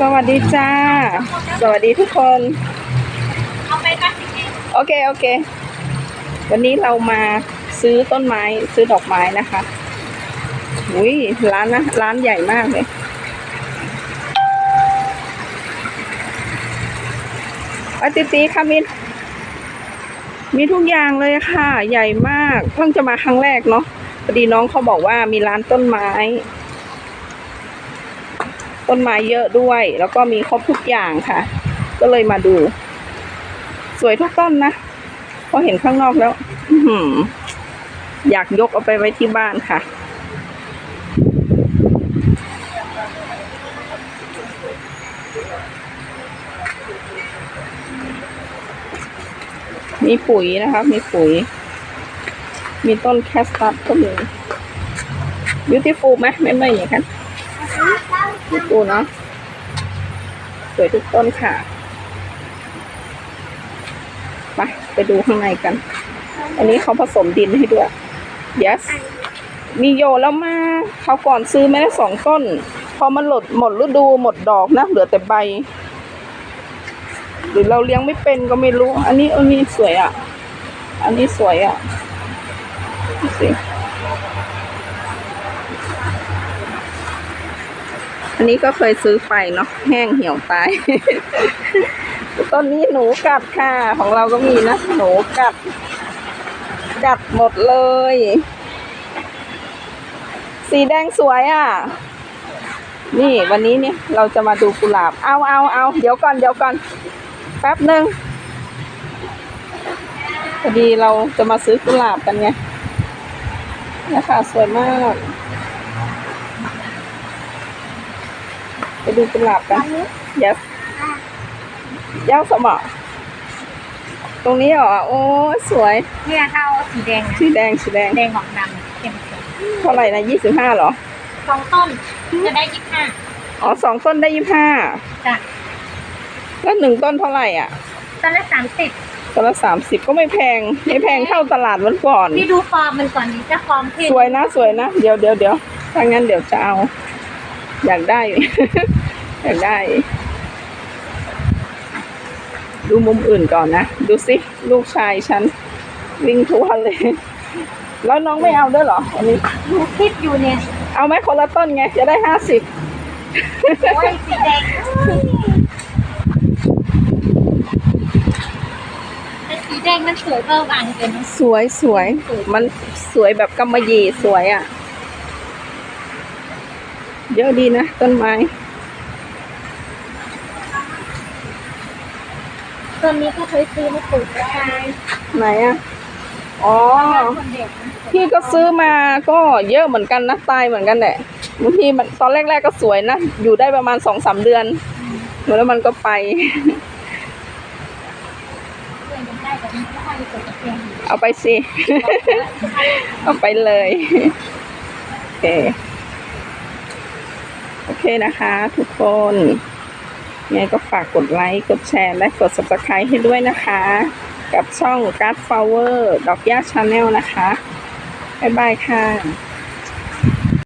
สวัสดีจ้า สวัสดีทุกคนเอาไปตั้งสิเองโอเค โอเค วันนี้เรามาซื้อต้นไม้ซื้อดอกไม้นะคะอุ้ยร้านนะ ร้านใหญ่มากเลย อาติตีค่ะมินมีทุกอย่างเลยค่ะ ใหญ่มาก เพิ่งจะมาครั้งแรกเนาะพอดีน้องเขาบอกว่ามีร้านต้นไม้ ต้นไม้เยอะด้วย แล้วก็มีครบทุกอย่างค่ะ ก็เลยมาดู สวยทุกต้นนะพอเห็นข้างนอกแล้วอยากยกเอาไปไว้ที่บ้านค่ะมีปุ๋ยนะคะมีปุ๋ย มีต้นแคสตัสก็มี beautiful ไหมไม่ไม่อย่างนั้น beautiful เนาะสวยทุกต้นค่ะไปไปดูข้างในกัน อันนี้เขาผสมดินให้ด้วย yes มีโยแล้วมาเขาก่อนซื้อไม่ได้สองต้น พอมันหลดหมดฤดูหมดดอกนะ เหลือแต่ใบ หรือเราเลี้ยงไม่เป็นก็ไม่รู้ อันนี้อันนี้สวยอะ อันนี้สวยอะดูสิ อันนี้ก็เคยซื้อไปเนาะแห้งเหี่ยวตาย ต้นนี้หนูกัดค่ะ ของเราก็มีนะ หนูกัด กัดหมดเลย สีแดงสวยอะ นี่วันนี้เนี่ยเราจะมาดูกุหลาบ เอาเอาเอาเดี๋ยวก่อนเดี๋ยวก่อน แป๊บหนึ่งพอดีเราจะมาซื้อกุหลาบกันไงนะคะสวยมาก ไป ดูกุหลาบกันยับเย้าสมอตรงนี้เหรอ โอ้ยสวย เนี่ยถ้าเอาสีแดงนะสีแดงสีแดง แดงออกดำเข้มเท่าไหร่นะยี่สิบห้าเหรอ สองต้นจะได้ยี่สิบห้าอ๋อสองต้นได้ยี่ห้าจ้ะแล้วหนึ่งต้นเท่าไหร่อะ ต้นละสามสิบต้นละสามสิบก็ไม่แพง ไม่แพงเท่าตลาดวันก่อน พี่ดูฟอร์มมันก่อนดิจะฟอร์มเพศสวยนะสวยนะ เดี๋ยวเดี๋ยวเดี๋ยวถ้างั้นเดี๋ยวจะเอา อยากได้อยากได้ ดูมุมอื่นก่อนนะ ดูสิ ลูกชายฉัน วิ่งทั่วเลย แล้วน้องไม่เอาด้วยเหรอวันนี้ ดูคิดอยู่เนี่ยเอาไหมคนละต้นไง จะได้ห้าสิบโอ้ยสีแดงแต่สีแดงมันสวยเบอร์บางเกินนะสวยสวย มันสวยแบบกำมะหยี่สวยอะ่ะ เยอะดีนะต้นไม้ ต้นนี้ก็เคยซื้อมาปลูกแล้วไหนอะ่ะ อ๋อคนเด็กนะพี่ก็ซื้อมาก็เยอะเหมือนกันนะตายเหมือนกันแหละบางทีมันตอนแรกๆก็สวยนะ อยู่ได้ประมาณสองสามเดือน แล้วมันก็ไป เพื่อนยังได้แต่มันก็ค่อยไปกดตะเกียงเอาไปสิ เอาไปเลย โอเค โอเคนะคะทุกคน ยังไงก็ฝากกดไลค์ กดแชร์ และกด subscribe ให้ด้วยนะคะ กับช่อง g a r d Flower ดอกย่าชาแนลนะคะ บ๊ายบายค่ะ